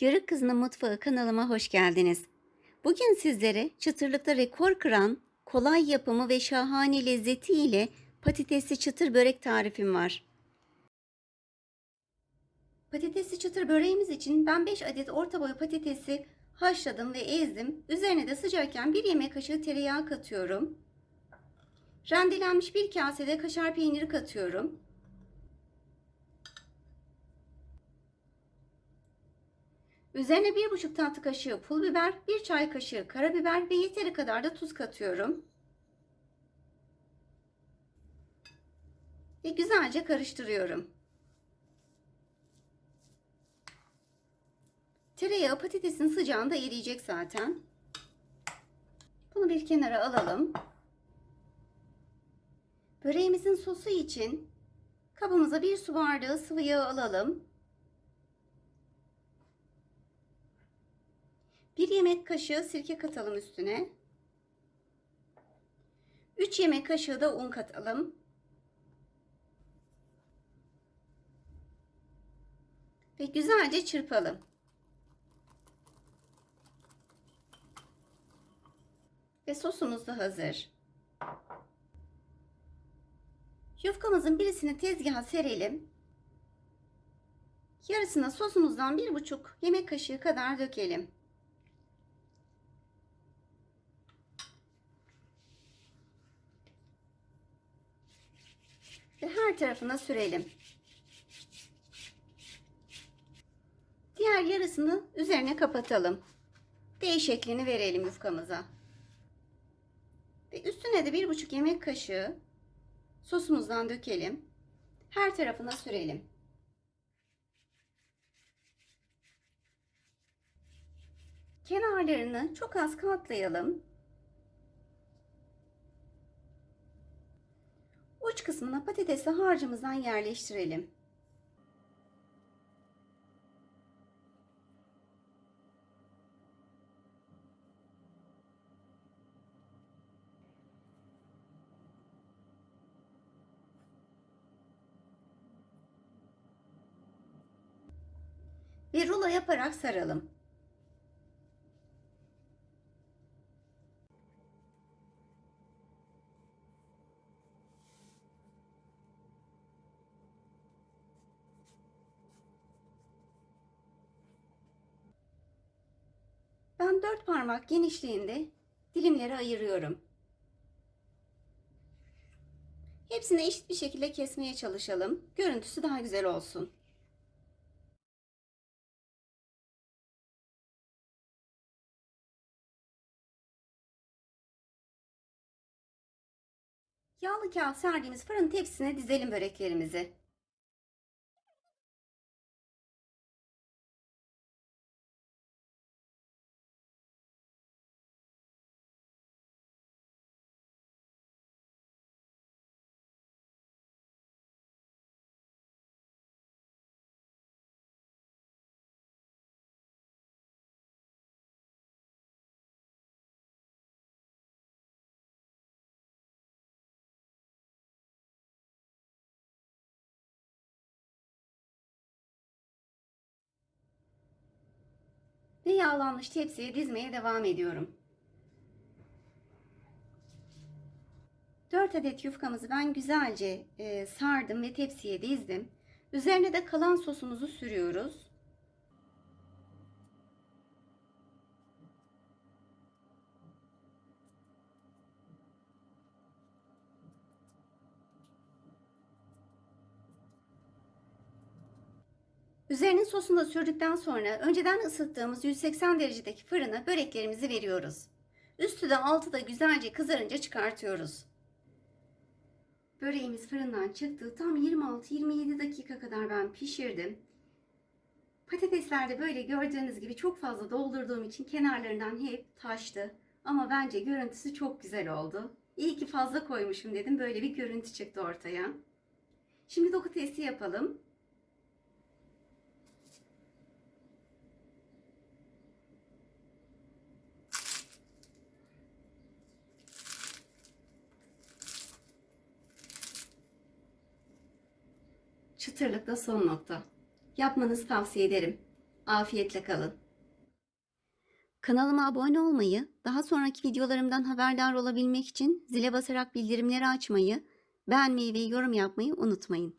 Yarık Kızının Mutfağı kanalıma hoş geldiniz. Bugün sizlere çıtırlıkta rekor kıran, kolay yapımı ve şahane lezzeti ile patatesli çıtır börek tarifim var. Patatesli çıtır böreğimiz için ben 5 adet orta boy patatesi haşladım ve ezdim. Üzerine de sıcakken 1 yemek kaşığı tereyağı katıyorum. Rendelenmiş bir kasede kaşar peyniri katıyorum. Üzerine bir buçuk tatlı kaşığı pul biber, bir çay kaşığı karabiber ve yeteri kadar da tuz katıyorum. Ve güzelce karıştırıyorum. Tereyağı patatesin sıcağında eriyecek zaten. Bunu bir kenara alalım. Böreğimizin sosu için kabımıza bir su bardağı sıvı yağ alalım. 1 yemek kaşığı sirke katalım üstüne. 3 yemek kaşığı da un katalım. Ve güzelce çırpalım. Ve sosumuz da hazır. Yufkamızın birisini tezgaha serelim. Yarısına sosumuzdan bir buçuk yemek kaşığı kadar dökelim. Ve her tarafına sürelim. Diğer yarısını üzerine kapatalım. D şeklini verelim yufkamıza. Ve üstüne de bir buçuk yemek kaşığı sosumuzdan dökelim. Her tarafına sürelim. Kenarlarını çok az katlayalım. Kısmına patatesli harcımızdan yerleştirelim. Ve rulo yaparak saralım. Ben dört parmak genişliğinde dilimleri ayırıyorum. Hepsini eşit bir şekilde kesmeye çalışalım. Görüntüsü daha güzel olsun. Yağlı kağıt serdiğimiz fırın tepsisine dizelim böreklerimizi. Yağlanmış tepsiye dizmeye devam ediyorum. 4 adet yufkamızı ben güzelce e, sardım ve tepsiye dizdim. Üzerine de kalan sosumuzu sürüyoruz. Üzerine sosunu da sürdükten sonra önceden ısıttığımız 180 derecedeki fırına böreklerimizi veriyoruz. Üstü de altı da güzelce kızarınca çıkartıyoruz. Böreğimiz fırından çıktı. Tam 26-27 dakika kadar ben pişirdim. Patatesler de böyle gördüğünüz gibi çok fazla doldurduğum için kenarlarından hep taştı. Ama bence görüntüsü çok güzel oldu. İyi ki fazla koymuşum dedim. Böyle bir görüntü çıktı ortaya. Şimdi doku testi yapalım. Çıtırlıkta son nokta. Yapmanızı tavsiye ederim. Afiyetle kalın. Kanalıma abone olmayı, daha sonraki videolarımdan haberdar olabilmek için zile basarak bildirimleri açmayı, beğenmeyi ve yorum yapmayı unutmayın.